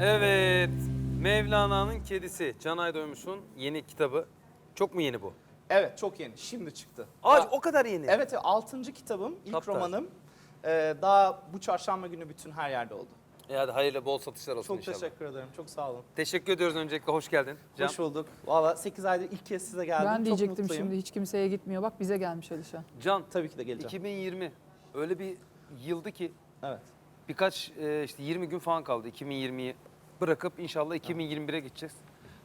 Evet. Mevlana'nın Kedisi. Can Aydoymuş'un yeni kitabı. Çok mu yeni bu? Evet çok yeni. Şimdi çıktı. Aa, Daha- o kadar yeni. Evet, evet 6. kitabım, ilk Taptaze. romanım. Ee, daha bu çarşamba günü bütün her yerde oldu. E hadi hayırlı bol satışlar olsun Çok inşallah. teşekkür ederim. Çok sağ olun. Teşekkür ediyoruz öncelikle. Hoş geldin. Can. Hoş bulduk. Valla 8 aydır ilk kez size geldim. Ben Çok diyecektim mutluyum. şimdi hiç kimseye gitmiyor. Bak bize gelmiş Alişan. Can. Tabii ki de geleceğim. 2020 öyle bir yıldı ki Evet. Birkaç e, işte 20 gün falan kaldı 2020'yi bırakıp inşallah 2021'e gideceğiz.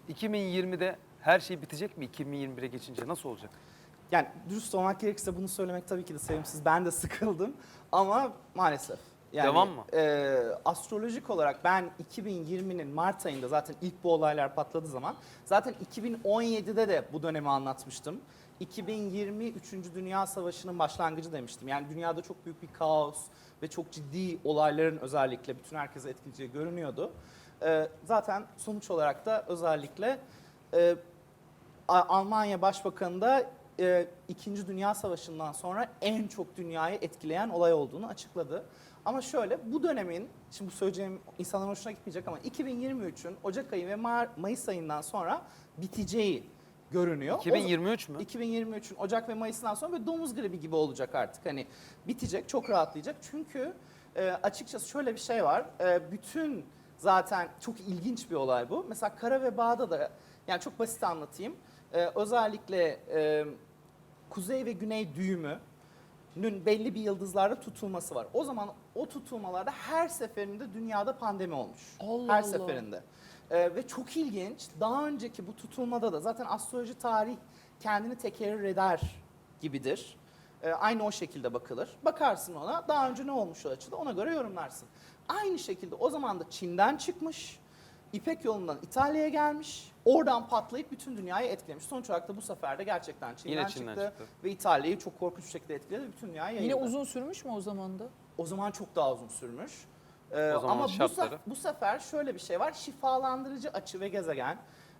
2020'de her şey bitecek mi 2021'e geçince nasıl olacak? Yani dürüst olmak gerekirse bunu söylemek tabii ki de sevimsiz. Ben de sıkıldım ama maalesef. Yani, Devam mı? e, astrolojik olarak ben 2020'nin Mart ayında zaten ilk bu olaylar patladığı zaman zaten 2017'de de bu dönemi anlatmıştım. 2020 3. Dünya Savaşı'nın başlangıcı demiştim. Yani dünyada çok büyük bir kaos ve çok ciddi olayların özellikle bütün herkese etkileyeceği görünüyordu. E, zaten sonuç olarak da özellikle e, Almanya Başbakanı da e, İkinci Dünya Savaşı'ndan sonra en çok dünyayı etkileyen olay olduğunu açıkladı. Ama şöyle bu dönemin, şimdi bu söyleyeceğim insanların hoşuna gitmeyecek ama 2023'ün Ocak ayı ve Mar- Mayıs ayından sonra biteceği görünüyor. O- 2023 mü? 2023'ün Ocak ve Mayıs'ından sonra böyle domuz gribi gibi olacak artık. Hani bitecek, çok rahatlayacak. Çünkü e, açıkçası şöyle bir şey var. E, bütün zaten çok ilginç bir olay bu. Mesela Kara ve Bağ'da da yani çok basit anlatayım. E, özellikle e, kuzey ve güney düğümünün belli bir yıldızlarda tutulması var. O zaman o tutulmalarda her seferinde dünyada pandemi olmuş. Allah her Allah. seferinde. Ee, ve çok ilginç. Daha önceki bu tutulmada da zaten astroloji tarih kendini tekerrür eder gibidir. Ee, aynı o şekilde bakılır. Bakarsın ona daha önce ne olmuş o açıda ona göre yorumlarsın. Aynı şekilde o zaman da Çin'den çıkmış. İpek yolundan İtalya'ya gelmiş. Oradan patlayıp bütün dünyayı etkilemiş. Sonuç olarak da bu sefer de gerçekten Çin'den, Yine Çin'den çıktı, çıktı. ve İtalya'yı çok korkunç bir şekilde etkiledi. ve Bütün dünyaya yayıldı. Yine uzun sürmüş mü o zaman da? O zaman çok daha uzun sürmüş. Ee, O ama bu, şartları. sef- bu sefer şöyle bir şey var. Şifalandırıcı açı ve gezegen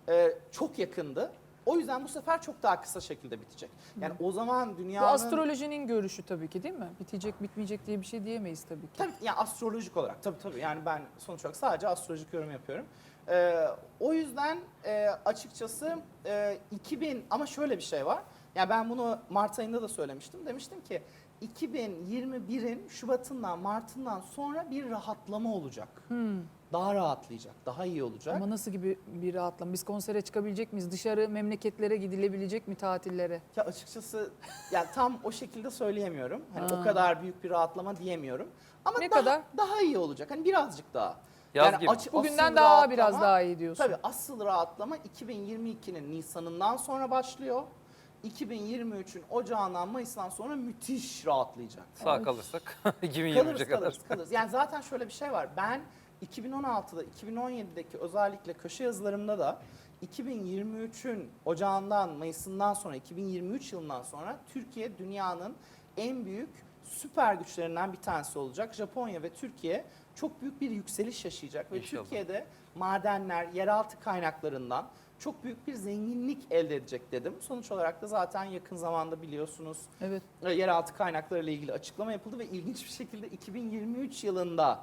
e, çok yakındı. O yüzden bu sefer çok daha kısa şekilde bitecek. Yani o zaman Bu dünyanın... astrolojinin görüşü tabii ki değil mi? Bitecek bitmeyecek diye bir şey diyemeyiz tabii ki. Tabii yani astrolojik olarak tabii tabii yani ben sonuç olarak sadece astrolojik yorum yapıyorum. Ee, o yüzden e, açıkçası e, 2000 ama şöyle bir şey var. Yani ben bunu Mart ayında da söylemiştim. Demiştim ki 2021'in Şubat'ından Mart'ından sonra bir rahatlama olacak. Daha rahatlayacak, daha iyi olacak. Ama nasıl gibi bir rahatlama? Biz konsere çıkabilecek miyiz? Dışarı memleketlere gidilebilecek mi tatillere? Ya açıkçası yani tam o şekilde söyleyemiyorum. Hani o kadar büyük bir rahatlama diyemiyorum. Ama Ne daha, kadar? daha iyi olacak. Hani birazcık daha. Yaz gibi. açı- Bugünden asıl daha biraz daha iyi diyorsun. Tabii asıl rahatlama 2022'nin Nisan'ından sonra başlıyor. 2023'ün Ocağından Mayıs'tan sonra müthiş rahatlayacak. Sağ kalırsak 2023'e Kalırız kadar. kalırız kalırız. Yani zaten şöyle bir şey var. Ben 2016'da 2017'deki özellikle köşe yazılarımda da 2023'ün Ocağından Mayıs'ından sonra 2023 yılından sonra Türkiye dünyanın en büyük süper güçlerinden bir tanesi olacak. Japonya ve Türkiye çok büyük bir yükseliş yaşayacak ve İnşallah. Türkiye'de madenler, yeraltı kaynaklarından çok büyük bir zenginlik elde edecek dedim. Sonuç olarak da zaten yakın zamanda biliyorsunuz Evet. e, yeraltı kaynakları ile ilgili açıklama yapıldı ve ilginç bir şekilde 2023 yılında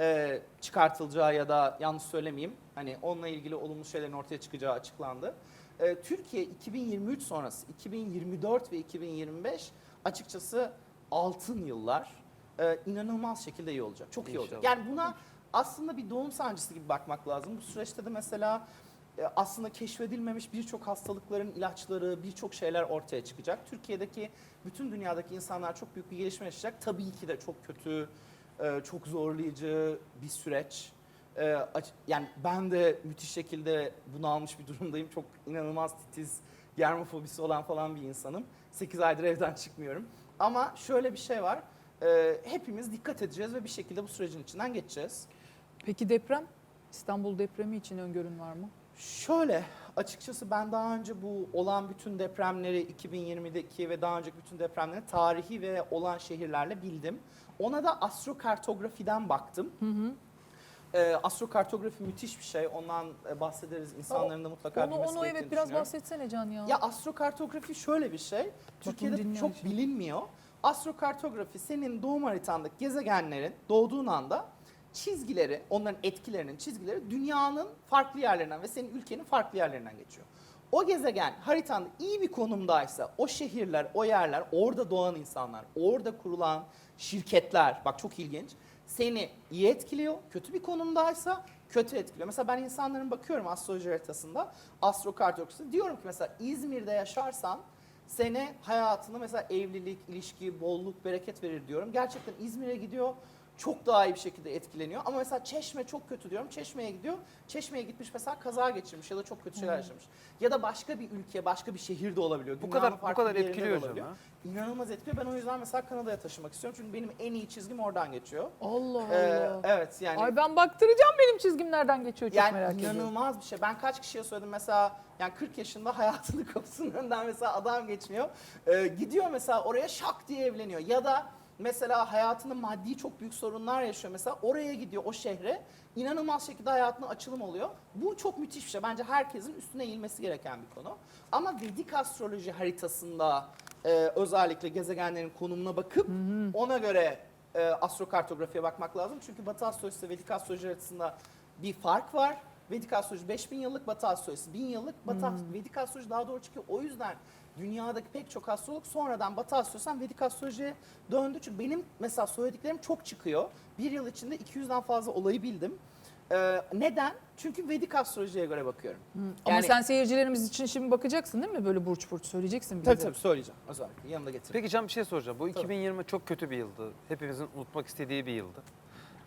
e, çıkartılacağı ya da yanlış söylemeyeyim hani onunla ilgili olumlu şeylerin ortaya çıkacağı açıklandı. E, Türkiye 2023 sonrası 2024 ve 2025 açıkçası altın yıllar e, inanılmaz şekilde iyi olacak. Çok iyi olacak. Yani buna aslında bir doğum sancısı gibi bakmak lazım. Bu süreçte de mesela e, aslında keşfedilmemiş birçok hastalıkların ilaçları, birçok şeyler ortaya çıkacak. Türkiye'deki, bütün dünyadaki insanlar çok büyük bir gelişme yaşayacak. Tabii ki de çok kötü, e, çok zorlayıcı bir süreç. E, aç- Yani ben de müthiş şekilde bunalmış bir durumdayım. Çok inanılmaz titiz, germofobisi olan falan bir insanım. 8 aydır evden çıkmıyorum. Ama şöyle bir şey var. e, Hepimiz dikkat edeceğiz ve bir şekilde bu sürecin içinden geçeceğiz. Peki deprem? İstanbul depremi için öngörün var mı? Şöyle açıkçası ben daha önce bu olan bütün depremleri 2020'deki ve daha önceki bütün depremleri tarihi ve olan şehirlerle bildim. Ona da astrokartografiden baktım. Ee, astrokartografi müthiş bir şey. Ondan e, bahsederiz. İnsanların da mutlaka Onu, bilmesi onu evet biraz bahsetsene Can ya. Ya astrokartografi şöyle bir şey. Türkiye'de çok şimdi. bilinmiyor. Astrokartografi senin doğum haritandaki gezegenlerin doğduğun anda çizgileri, onların etkilerinin çizgileri dünyanın farklı yerlerinden ve senin ülkenin farklı yerlerinden geçiyor. O gezegen haritanda iyi bir konumdaysa o şehirler, o yerler, orada doğan insanlar, orada kurulan şirketler, bak çok ilginç, seni iyi etkiliyor. Kötü bir konumdaysa kötü etkiliyor. Mesela ben insanların bakıyorum astroloji haritasında, astrokartografisi diyorum ki mesela İzmir'de yaşarsan seni hayatını mesela evlilik, ilişki, bolluk, bereket verir diyorum. Gerçekten İzmir'e gidiyor çok daha iyi bir şekilde etkileniyor. Ama mesela Çeşme çok kötü diyorum. Çeşme'ye gidiyor. Çeşme'ye gitmiş mesela kaza geçirmiş ya da çok kötü şeyler yaşamış. Ya da başka bir ülke, başka bir şehir de olabiliyor. Bu kadar- bu farklı kadar bir yerinde de etkiliyor olabiliyor. canım İnanılmaz etkiliyor. Ben o yüzden mesela Kanada'ya taşımak istiyorum. Çünkü benim en iyi çizgim oradan geçiyor. Allah Ee, Allah. evet yani Ay ben baktıracağım benim çizgim nereden geçiyor çok yani merak ediyorum. inanılmaz bir şey. Ben kaç kişiye söyledim mesela yani 40 yaşında hayatının kapısının önünden mesela adam geçmiyor. Ee, gidiyor mesela oraya şak diye evleniyor. Ya da mesela hayatında maddi çok büyük sorunlar yaşıyor. Mesela oraya gidiyor o şehre. inanılmaz şekilde hayatına açılım oluyor. Bu çok müthiş bir şey. Bence herkesin üstüne eğilmesi gereken bir konu. Ama Vedik astroloji haritasında e, özellikle gezegenlerin konumuna bakıp ona göre e, astrokartografiye bakmak lazım. Çünkü Batı astrolojisi ve Vedik astroloji arasında bir fark var. Vedik astroloji 5000 yıllık, Batı astrolojisi 1000 yıllık. Batı Vedik astroloji daha doğru çıkıyor. O yüzden dünyadaki pek çok astrolog sonradan Batı astrolojisinden Vedik astrolojiye döndü. Çünkü benim mesela söylediklerim çok çıkıyor. Bir yıl içinde 200'den fazla olayı bildim. Ee, neden? Çünkü Vedik astrolojiye göre bakıyorum. Ama Yani- sen seyircilerimiz için şimdi bakacaksın değil mi? Böyle burç burç söyleyeceksin bize. Tabii tabii söyleyeceğim özellikle yanında getireyim. Peki Can bir şey soracağım. Bu Tabii. 2020 çok kötü bir yıldı. Hepimizin unutmak istediği bir yıldı.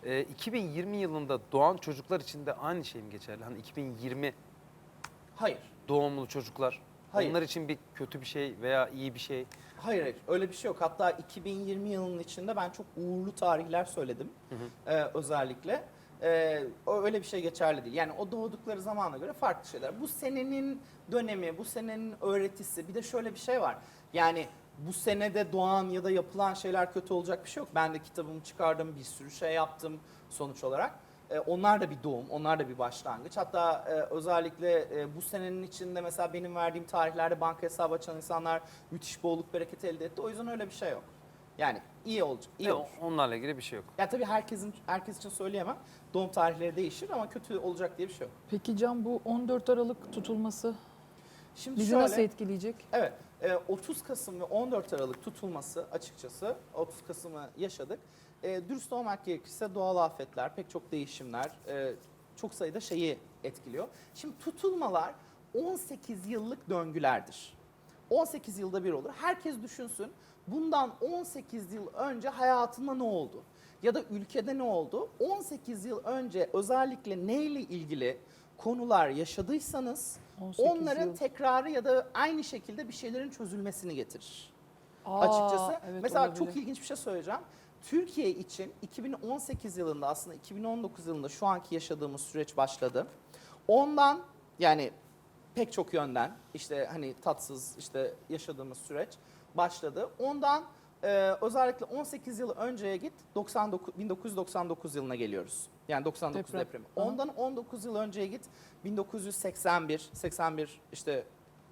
Ee, 2020 yılında doğan çocuklar için de aynı şey mi geçerli? Hani 2020 Hayır. doğumlu çocuklar. Hayır. Onlar için bir kötü bir şey veya iyi bir şey. Hayır hayır öyle bir şey yok. Hatta 2020 yılının içinde ben çok uğurlu tarihler söyledim Ee, özellikle. Ee, o öyle bir şey geçerli değil. Yani o doğdukları zamana göre farklı şeyler. Bu senenin dönemi, bu senenin öğretisi bir de şöyle bir şey var. Yani bu senede doğan ya da yapılan şeyler kötü olacak bir şey yok. Ben de kitabımı çıkardım, bir sürü şey yaptım sonuç olarak. Ee, onlar da bir doğum, onlar da bir başlangıç. Hatta e, özellikle e, bu senenin içinde mesela benim verdiğim tarihlerde banka hesabı açan insanlar müthiş bolluk bereket elde etti. O yüzden öyle bir şey yok. Yani iyi olacak, iyi Ve olur. onlarla ilgili bir şey yok. Ya tabii herkesin herkes için söyleyemem. Doğum tarihleri değişir ama kötü olacak diye bir şey yok. Peki Can bu 14 Aralık tutulması Şimdi bizi şöyle, nasıl etkileyecek? Evet, e, 30 Kasım ve 14 Aralık tutulması açıkçası 30 Kasım'ı yaşadık. E, dürüst olmak gerekirse doğal afetler, pek çok değişimler, e, çok sayıda şeyi etkiliyor. Şimdi tutulmalar 18 yıllık döngülerdir. 18 yılda bir olur. Herkes düşünsün bundan 18 yıl önce hayatında ne oldu? Ya da ülkede ne oldu? 18 yıl önce özellikle neyle ilgili konular yaşadıysanız 18 onların yıl. tekrarı ya da aynı şekilde bir şeylerin çözülmesini getirir. Aa, Açıkçası. evet, Mesela olabilir. çok ilginç bir şey söyleyeceğim. Türkiye için 2018 yılında aslında 2019 yılında şu anki yaşadığımız süreç başladı. Ondan yani pek çok yönden işte hani tatsız işte yaşadığımız süreç başladı. Ondan e, özellikle 18 yıl önceye git 99 1999 yılına geliyoruz. Yani 99 Deprem. depremi. Ondan 19 yıl önceye git 1981 81 işte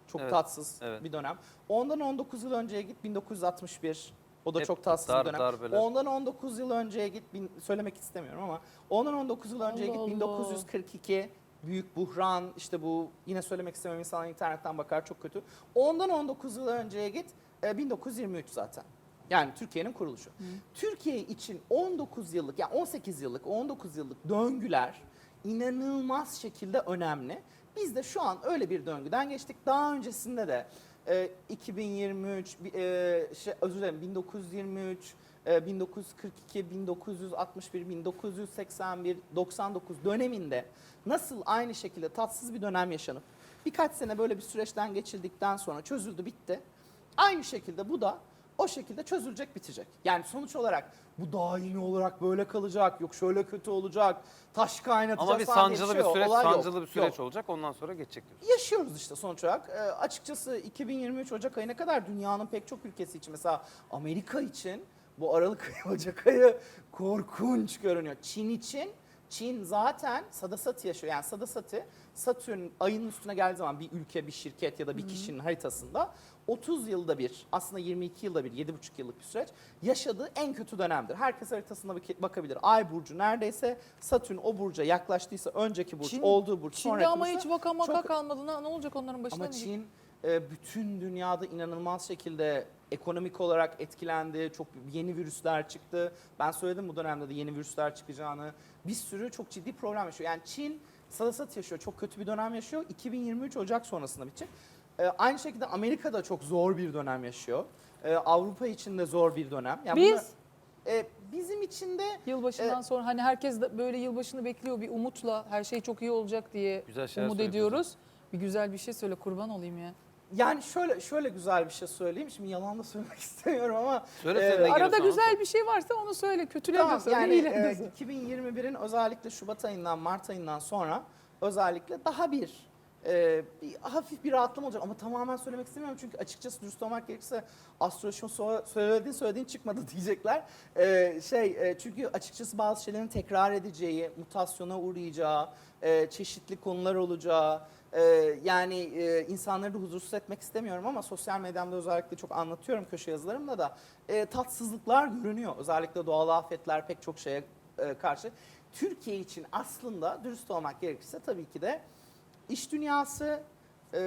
çok Evet, tatsız evet. bir dönem. Ondan 19 yıl önceye git 1961 o da Hep çok tatsız dar- bir dönem. darbeler. Ondan 19 yıl önceye git bin- söylemek istemiyorum ama ondan 19 yıl önceye Allah git Allah. 1942 büyük buhran işte bu yine söylemek istemiyorum insanlar internetten bakar çok kötü. Ondan 19 yıl önceye git e, 1923 zaten. Yani Türkiye'nin kuruluşu. Türkiye için 19 yıllık yani 18 yıllık 19 yıllık döngüler inanılmaz şekilde önemli. Biz de şu an öyle bir döngüden geçtik. Daha öncesinde de e, 2023 bi- e, şey, özür dilerim 1923 e, 1942, 1961, 1981, 99 döneminde nasıl aynı şekilde tatsız bir dönem yaşanıp birkaç sene böyle bir süreçten geçildikten sonra çözüldü bitti. Aynı şekilde bu da o şekilde çözülecek bitecek. Yani sonuç olarak bu daimi olarak böyle kalacak, yok şöyle kötü olacak, taş kaynatacağız Ama bir falan diye sancılı bir şey yok. süreç, Olay yok. sancılı bir süreç Yok. olacak. Ondan sonra geçecek diyorsun. Yaşıyoruz işte sonuç olarak. Ee, açıkçası 2023 Ocak ayına kadar dünyanın pek çok ülkesi için mesela Amerika için bu Aralık ayı Ocak ayı korkunç görünüyor. Çin için Çin zaten sadasati yaşıyor. Yani sadasati Satürn ayın üstüne geldiği zaman bir ülke, bir şirket ya da bir kişinin haritasında 30 yılda bir aslında 22 yılda bir 7,5 yıllık bir süreç yaşadığı en kötü dönemdir. Herkes haritasına bak- bakabilir. Ay burcu neredeyse Satürn o burca yaklaştıysa önceki burç Çin- olduğu burç Çin'de sonraki ama burçta- hiç vaka maka çok- kalmadı. Ne, ne olacak onların başına? ama ne Çin e, bütün dünyada inanılmaz şekilde ekonomik olarak etkilendi. Çok yeni virüsler çıktı. Ben söyledim bu dönemde de yeni virüsler çıkacağını. Bir sürü çok ciddi problem yaşıyor. Yani Çin salasat yaşıyor. Çok kötü bir dönem yaşıyor. 2023 Ocak sonrasında bitecek. E, aynı şekilde Amerika da çok zor bir dönem yaşıyor. E, Avrupa için de zor bir dönem. Yani Biz bunlar- e, bizim için de yılbaşından e, sonra hani herkes de böyle yılbaşını bekliyor bir umutla her şey çok iyi olacak diye Güzel umut ediyoruz. Bir güzel bir şey söyle kurban olayım ya. Yani şöyle şöyle güzel bir şey söyleyeyim. Şimdi yalan da söylemek istemiyorum ama Söyle Ee, sen ne Arada onu güzel bir şey varsa onu söyle. Kötüler de söyle, yani de e, söyle. 2021'in özellikle Şubat ayından Mart ayından sonra özellikle daha bir, e, bir hafif bir rahatlama olacak ama tamamen söylemek istemiyorum çünkü açıkçası dürüst olmak gerekirse astrolojinin so- söylediğin söylediğin çıkmadı diyecekler. E, şey e, çünkü açıkçası bazı şeylerin tekrar edeceği, mutasyona uğrayacağı, e, çeşitli konular olacağı, e, yani e, insanları da huzursuz etmek istemiyorum ama sosyal medyamda özellikle çok anlatıyorum köşe yazılarımda da e, tatsızlıklar görünüyor. Özellikle doğal afetler pek çok şeye e, karşı. Türkiye için aslında dürüst olmak gerekirse tabii ki de iş dünyası, e,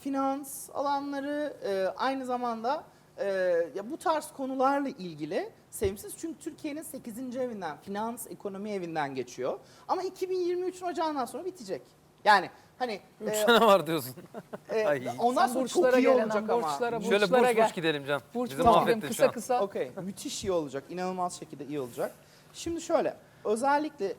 finans alanları e, aynı zamanda e, ya bu tarz konularla ilgili sevimsiz. Çünkü Türkiye'nin 8. evinden, finans, ekonomi evinden geçiyor. Ama 2023'ün ocağından sonra bitecek. Yani hani 3 e, sene var diyorsun. e, Ay. ondan Sen sonra burçlara çok iyi gel olacak ama. borçlara, Şöyle burçlara burç gel. burç gidelim Can. Burç Bizi burç mahvettin gidelim şu kısa an. kısa. Okey, müthiş iyi olacak, inanılmaz şekilde iyi olacak. Şimdi şöyle, özellikle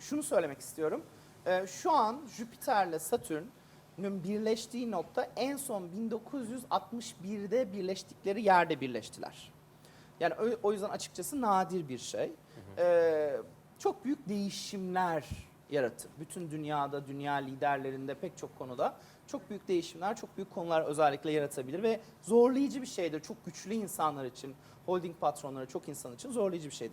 şunu söylemek istiyorum. Ee, şu an Jüpiter'le Satürn'ün birleştiği nokta en son 1961'de birleştikleri yerde birleştiler. Yani o, o yüzden açıkçası nadir bir şey. Ee, çok büyük değişimler yaratır. Bütün dünyada, dünya liderlerinde pek çok konuda çok büyük değişimler, çok büyük konular özellikle yaratabilir ve zorlayıcı bir şeydir. Çok güçlü insanlar için, holding patronları çok insan için zorlayıcı bir şeydir.